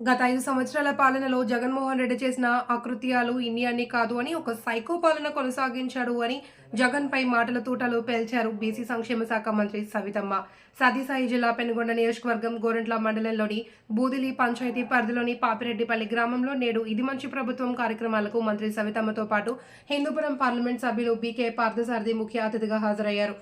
గత ఐదు సంవత్సరాల పాలనలో జగన్మోహన్ రెడ్డి చేసిన అకృత్యాలు ఇన్ని అన్ని కాదు అని ఒక సైకో పాలన కొనసాగించాడు అని జగన్ పై మాటల తూటలు పేల్చారు బీసీ సంక్షేమ శాఖ మంత్రి సవితమ్మ. సతీసాయి జిల్లా పెనుగొండ నియోజకవర్గం గోరంట్ల మండలంలోని బూదిలి పంచాయతీ పరిధిలోని పాపిరెడ్డిపల్లి గ్రామంలో నేడు ఇది మంచి ప్రభుత్వం కార్యక్రమాలకు మంత్రి సవితమ్మతో పాటు హిందూపురం పార్లమెంట్ సభ్యులు బీకే పార్థసారథి ముఖ్య అతిథిగా హాజరయ్యారు.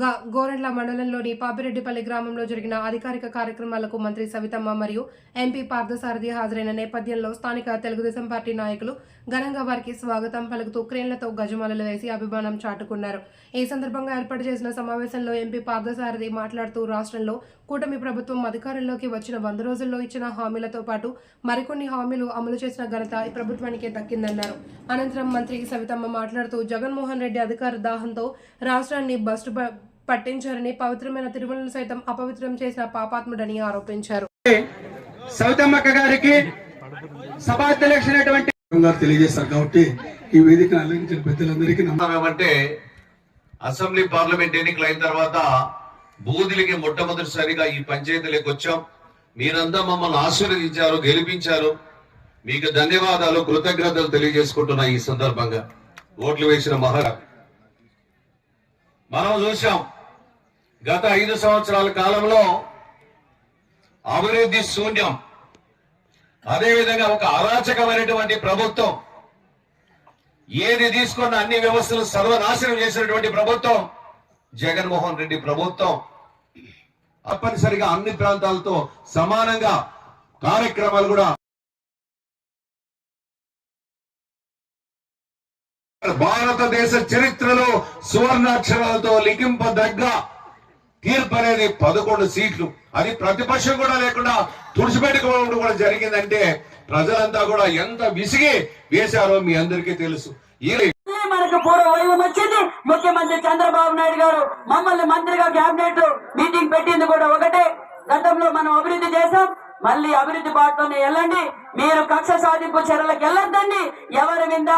గా- మండలంలోని పాపిరెడ్డిపల్లి గ్రామంలో జరిగిన అధికారిక కార్యక్రమాలకు మంత్రి సవితమ్మ మరియు ఎంపీ పార్థసారథి హాజరైన నేపథ్యంలో స్థానిక తెలుగుదేశం పార్టీ నాయకులు ఘనంగా వారికి స్వాగతం పలుకుతూ క్రేన్లతో గజమాలలు వేసి అభిమానం చాటుకున్నారు ఈ సందర్భంగా ఏర్పాటు చేసిన సమావేశంలో ఎంపీ పార్థసారథి మాట్లాడుతూ రాష్ట్రంలో కూటమి ప్రభుత్వం అధికారంలోకి వచ్చిన వంద రోజుల్లో ఇచ్చిన హామీలతో పాటు మరికొన్ని హామీలు అమలు చేసిన ఘనత ఈ ప్రభుత్వానికే దక్కిందన్నారు. అనంతరం మంత్రి సవితమ్మ మాట్లాడుతూ జగన్మోహన్ రెడ్డి అధికార దాహంతో రాష్ట్రాన్ని బస్టు పట్టించారని పవిత్రమైన తిరుమలను సైతం అపవిత్రం చేసిన పాపాత్ముడని ఆరోపించారు. సౌతమ్మక్క గారికి సభాధ్యక్షులైనటువంటి గారు తెలియజేశారు కాబట్టి ఈ వేదికను అలంకరించిన పెద్దలందరికీ నమస్కారం. అసెంబ్లీ పార్లమెంట్ ఎన్నికలు అయిన తర్వాత బూదిలికి మొట్టమొదటిసారిగా ఈ పంచాయతీలకు వచ్చాం. మీరంతా మమ్మల్ని ఆశీర్వదించారు గెలిపించారు. మీకు ధన్యవాదాలు కృతజ్ఞతలు తెలియజేసుకుంటున్నా ఈ సందర్భంగా. ఓట్లు వేసిన మహారా మనం చూసాం గత ఐదు సంవత్సరాల కాలంలో అభివృద్ధి శూన్యం. అదేవిధంగా ఒక అరాచకమైనటువంటి ప్రభుత్వం ఏది తీసుకున్న అన్ని వ్యవస్థలు సర్వనాశనం చేసినటువంటి ప్రభుత్వం జగన్మోహన్ రెడ్డి ప్రభుత్వం తప్పనిసరిగా అన్ని ప్రాంతాలతో సమానంగా కార్యక్రమాలు కూడా భారతదేశ చరిత్రలో సువర్ణాక్షరాలతో లిఖింపదగ్గ తీర్పు అనేది పదకొండు సీట్లు. అది ప్రతిపక్షం కూడా లేకుండా తుడిచిపెట్టుకోవడం కూడా జరిగిందంటే ప్రజలంతా కూడా ఎంత విసిగి వేశారో మీ అందరికీ తెలుసు. మనకు పూర్వ వచ్చింది. ముఖ్యమంత్రి చంద్రబాబు నాయుడు గారు మమ్మల్ని మంత్రిగా కేబినెట్ మీటింగ్ పెట్టింది కూడా ఒకటే. గతంలో మనం అభివృద్ధి చేశాం. మళ్ళీ అభివృద్ధి బాటలోనే వెళ్ళండి. మీరు కక్ష సాధింపు చర్యలకు వెళ్ళొద్దండి. ఎవరి మీద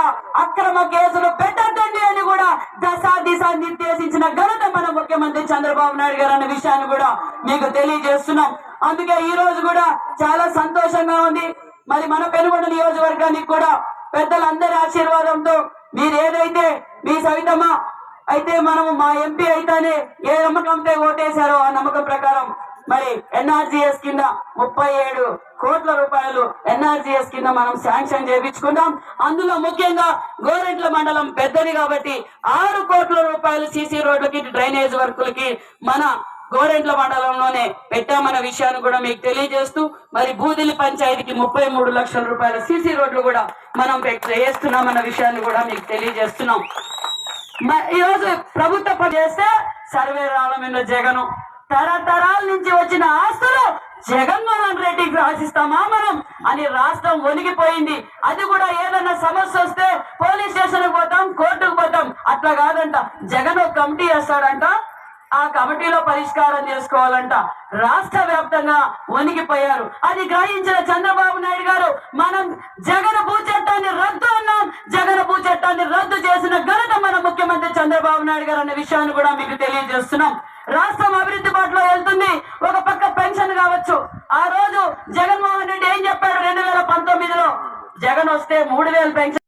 అక్రమ కేసులు పెట్టద్దండి అని కూడా దశా దిశ నిర్దేశించిన ఘనత మన ముఖ్యమంత్రి చంద్రబాబు నాయుడు గారు అన్న విషయాన్ని కూడా మీకు తెలియజేస్తున్నాం. అందుకే ఈ రోజు కూడా చాలా సంతోషంగా ఉంది. మరి మన పెనుగొండ నియోజకవర్గానికి కూడా పెద్దలందరి ఆశీర్వాదంతో మీరు ఏదైతే మీ సవితమ్మ అయితే మనము మా ఎంపీ అయితేనే ఏ నమ్మకంతో ఓటేశారో ఆ నమ్మకం ప్రకారం మరి ఎన్ఆర్జీఎస్ కింద ముప్పై ఏడు కోట్ల రూపాయలు ఎన్ఆర్జీఎస్ కింద మనం శాంక్షన్ చేయించుకున్నాం అందులో ముఖ్యంగా గోరెంట్ల మండలం పెద్దది కాబట్టి ఆరు కోట్ల రూపాయలు సీసీ రోడ్లకి డ్రైనేజ్ వర్కులకి మన గోరెంట్ల మండలంలోనే పెట్టామన్న విషయాన్ని కూడా మీకు తెలియజేస్తూ మరి బూదిలి పంచాయతీకి ముప్పై మూడు లక్షల రూపాయల సీసీ రోడ్లు కూడా మనం వేస్తున్నామన్న విషయాన్ని కూడా మీకు తెలియజేస్తున్నాం. ఈరోజు ఈ రోజు ప్రభుత్వ పని చేస్తే సర్వే రావడం జగను. తరతరాల నుంచి వచ్చిన ఆస్తులు జగన్మోహన్ రెడ్డికి రాసిస్తామా మనం? అని రాష్ట్రం ఒలిగిపోయింది అది కూడా ఏదైనా సమస్య వస్తే పోలీస్ స్టేషన్ పోతాం కోర్టుకు పోతాం. అట్లా కాదంట. జగన్ ఒక కమిటీ వేస్తాడంట. ఆ కమిటీలో పరిష్కారం చేసుకోవాలంట. రాష్ట్ర వ్యాప్తంగా వణికిపోయారు. అది గ్రహించిన చంద్రబాబు నాయుడు గారు మనం జగన్ భూ చట్టాన్ని రద్దు అన్నాం. జగన్ భూ చట్టాన్ని రద్దు చేసిన ఘనత మన ముఖ్యమంత్రి చంద్రబాబు నాయుడు గారు అనే విషయాన్ని కూడా మీకు తెలియజేస్తున్నాం. రాష్ట్రం అభివృద్ధి బాటలో వెళ్తుంది. ఒక పక్క పెన్షన్ కావచ్చు. ఆ రోజు జగన్మోహన్ రెడ్డి ఏం చెప్పాడు? రెండు వేల పంతొమ్మిదిలో. జగన్ వస్తే మూడు వేలు పెన్షన్